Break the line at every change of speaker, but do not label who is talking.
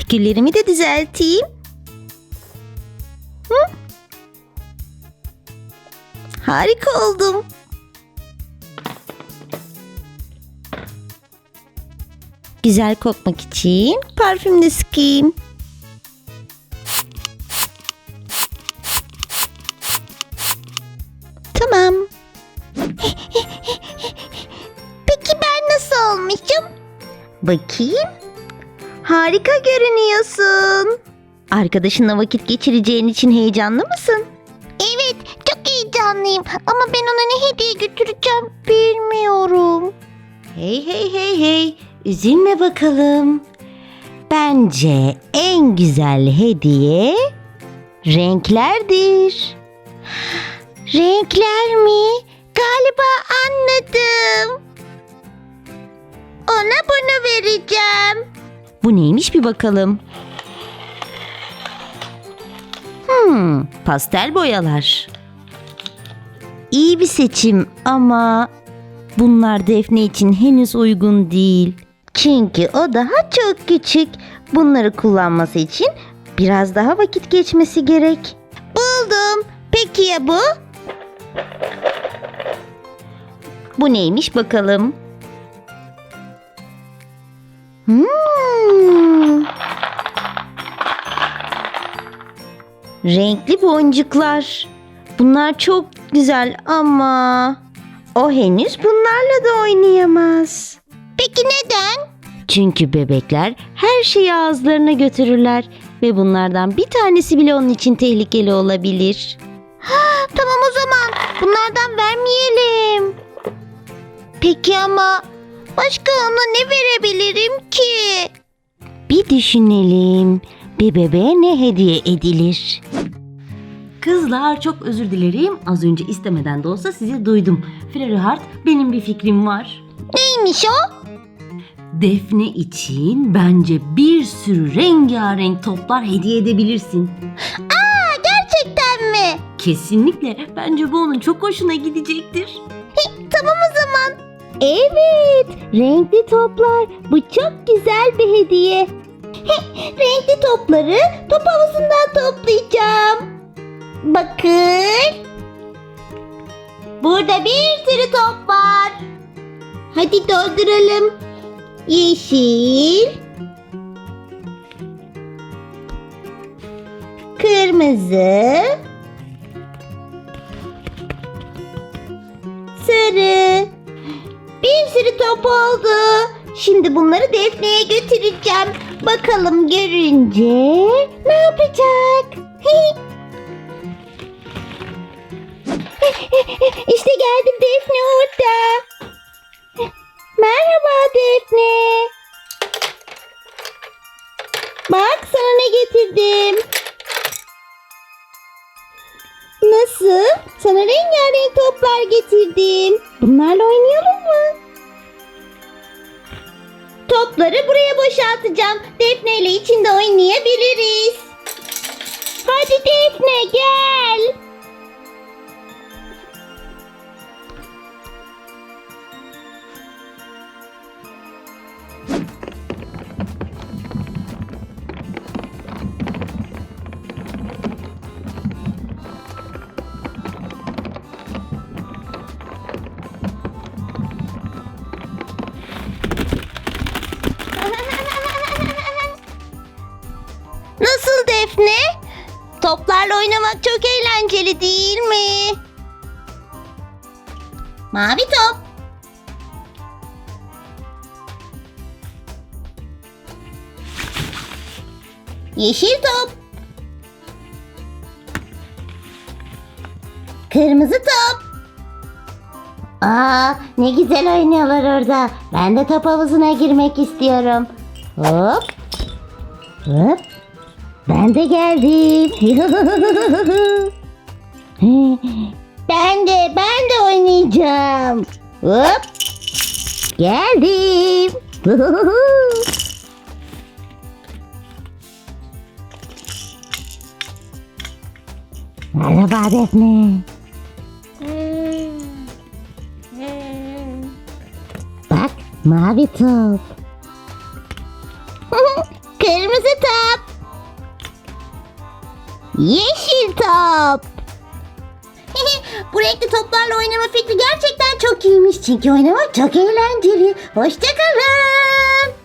Kahküllerimi de düzelteyim. Hı? Harika oldum. Güzel kokmak için parfüm de sıkayım. Tamam. Peki ben nasıl olmuşum? Bakayım. Harika görünüyorsun. Arkadaşınla vakit geçireceğin için heyecanlı mısın? Evet, çok heyecanlıyım ama ben ona ne hediye götüreceğim bilmiyorum. Hey hey hey hey, üzülme bakalım. Bence en güzel hediye renklerdir. Renkler mi? Galiba anladım. Ona bunu vereceğim. Bu neymiş bir bakalım. Hmm, pastel boyalar. İyi bir seçim ama bunlar Defne için henüz uygun değil. Çünkü o daha çok küçük. Bunları kullanması için biraz daha vakit geçmesi gerek. Buldum. Peki ya bu? Bu neymiş bakalım? Renkli boncuklar. Bunlar çok güzel ama o henüz bunlarla da oynayamaz. Peki neden? Çünkü bebekler her şeyi ağızlarına götürürler ve bunlardan bir tanesi bile onun için tehlikeli olabilir. tamam o zaman bunlardan vermeyelim. Peki ama başka ona ne verebilirim ki? Bir düşünelim. Bir bebeğe ne hediye edilir?
Kızlar çok özür dilerim. Az önce istemeden de olsa sizi duydum. Fleur Hart benim bir fikrim var.
Neymiş o?
Defne için bence bir sürü rengarenk toplar hediye edebilirsin.
Gerçekten mi?
Kesinlikle. Bence bu onun çok hoşuna gidecektir.
Tamam o zaman. Evet, renkli toplar. Bu çok güzel bir hediye. renkli topları top havuzundan toplayacağım. Bakın. Burada bir sürü top var. Hadi dolduralım. Yeşil. Kırmızı. Sarı. Bir sürü top oldu. Şimdi bunları Defne'ye götüreceğim. Bakalım görünce ne yapacak? işte geldim Defne orada. Merhaba Defne. Bak sana ne getirdim. Nasıl? Sana rengarenk toplar getirdim. Bunlarla oynayalım Topları buraya boşaltacağım. Defne ile içinde oynayabiliriz. Hadi Defne oynamak çok eğlenceli değil mi? Mavi top. Yeşil top. Kırmızı top. Aa, ne güzel oynuyorlar orada. Ben de top havuzuna girmek istiyorum. Hop. Hop. Ben de geldim. ben de ben de oynayacağım. Hop. Geldim. Merhaba Defne. Bak mavi top. Yeşil top.
Bu toplarla oynama fikri gerçekten çok iyiymiş. Çünkü oynamak çok eğlenceli. Hoşçakalın.